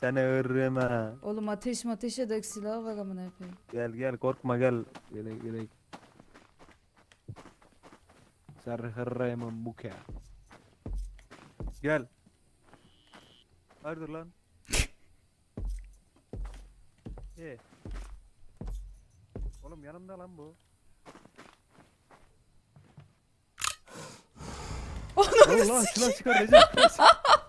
Seni ırrım ha. Oğlum ateş mateş edek silah var amına koyayım. Gel gel korkma gel. Gel gel. Sarhırrayman buke. Gel. Hayırdır lan? Ee. Oğlum yanımda lan bu. Allah silah çıkar Recep.